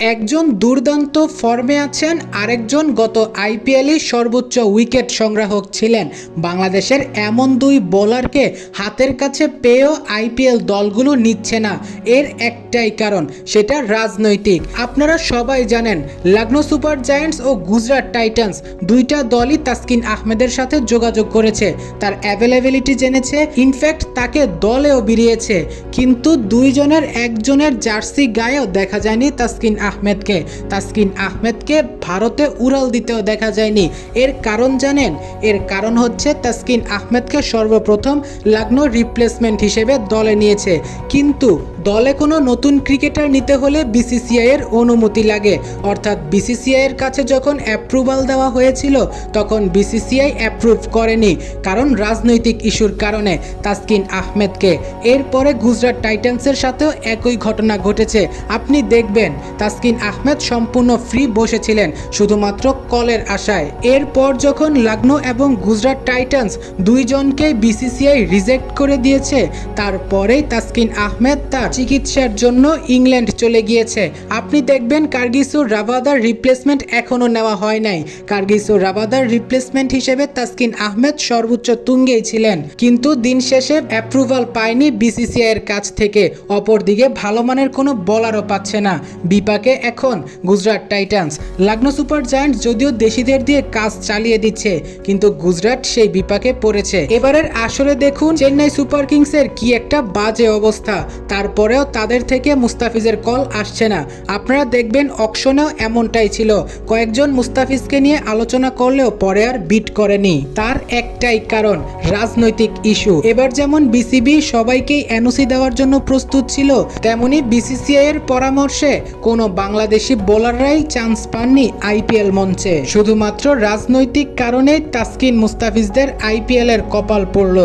একজন দুর্দান্ত ফর্মে আছেন, আরেকজন গত আইপিএলে সর্বোচ্চ উইকেট সংগ্রাহক ছিলেন। বাংলাদেশের এমন দুই বোলারকে হাতের কাছে পেয়েও আইপিএল দলগুলো নিচ্ছে না। এর একটাই কারণ, সেটা রাজনৈতিক। আপনারা সবাই জানেন লখনৌ সুপার জায়ান্টস ও গুজরাট টাইটান্স দুইটা দলই তাসকিন আহমেদের সাথে যোগাযোগ করেছে। তার অ্যাভেলেবিলিটি জেনেছে, ইনফ্যাক্ট তাকে দলেও বেরিয়েছে। কিন্তু দুইজনের একজনের জার্সি গায়েও দেখা যায়নি তাসকিন আহমেদকে। তাসকিন আহমেদকে ভারতে উড়াল দিতেও দেখা যায়নি। এর কারণ জানেন? এর কারণ হচ্ছে তাসকিন আহমেদকে সর্বপ্রথম লাগ্ন রিপ্লেসমেন্ট হিসেবে দলে নিয়েছে। কিন্তু দলে কোনো নতুন ক্রিকেটার নিতে হলে বিসিসিআইয়ের অনুমতি লাগে। অর্থাৎ বিসিসিআইয়ের কাছে যখন অ্যাপ্রুভাল দেওয়া হয়েছিল, তখন বিসিসিআই অ্যাপ্রুভ করেনি, কারণ রাজনৈতিক ইস্যুর কারণে, তাসকিন আহমেদকে। এরপরে গুজরাট টাইটান্সের সাথেও একই ঘটনা ঘটেছে। আপনি দেখবেন, তাসকিন আহমেদ সম্পূর্ণ ফ্রি বসেছিলেন, শুধুমাত্র কলের আশায়। এরপর যখন লখনৌ এবং গুজরাট টাইটান্স দুইজনকেই বিসিসিআই রিজেক্ট করে দিয়েছে, তারপরেই তাসকিন আহমেদ তার চিকিৎসার জন্য ইংল্যান্ড চলে গিয়েছে। আপনি দেখবেন কার্গিসুর রাবাদার রিপ্লেসমেন্ট এখনও নেওয়া হয় নাই। কার্গিসুর রাবাদার রিপ্লেসমেন্ট হিসেবে তাসকিন আহমেদ সর্বোচ্চ তুঙ্গেই ছিলেন। কিন্তু দিন শেষে অ্যাপ্রুভাল পায়নি বিসিসিআই এর কাছ থেকে। অপরদিকে ভালো মানের কোনো বলারও পাচ্ছে না। বিপাকে এখন Gujarat titans. Lucknow super giant যদিও দেশিদের দিয়ে কাজ চালিয়ে দিচ্ছে, কিন্তু গুজরাট সেই বিপাকে পড়েছে। এবারের আসরে দেখুন, চেন্নাই সুপার কিংসের কি একটা বাজে অবস্থা। তারপরেও তাদের থেকে মুস্তাফিজের কল আসছে না। আপনারা দেখবেন অকশনেও এমনটাই ছিল। কয়েকজন মুস্তাফিজকে নিয়ে আলোচনা করলেও পরে আর বিট করেনি। তার একটাই কারণ, রাজনৈতিক ইস্যু। এবার যেমন বিসিবি সবাইকেই এনওসি দেওয়ার জন্য প্রস্তুত ছিল, তেমনি বিসিসিআই এর পরামর্শে কোনো বাংলাদেশি বোলাররাই চান্স পাননি আইপিএল মঞ্চে। শুধুমাত্র রাজনৈতিক কারণে তাসকিন মুস্তাফিজদের আইপিএল এর কপাল পড়ল।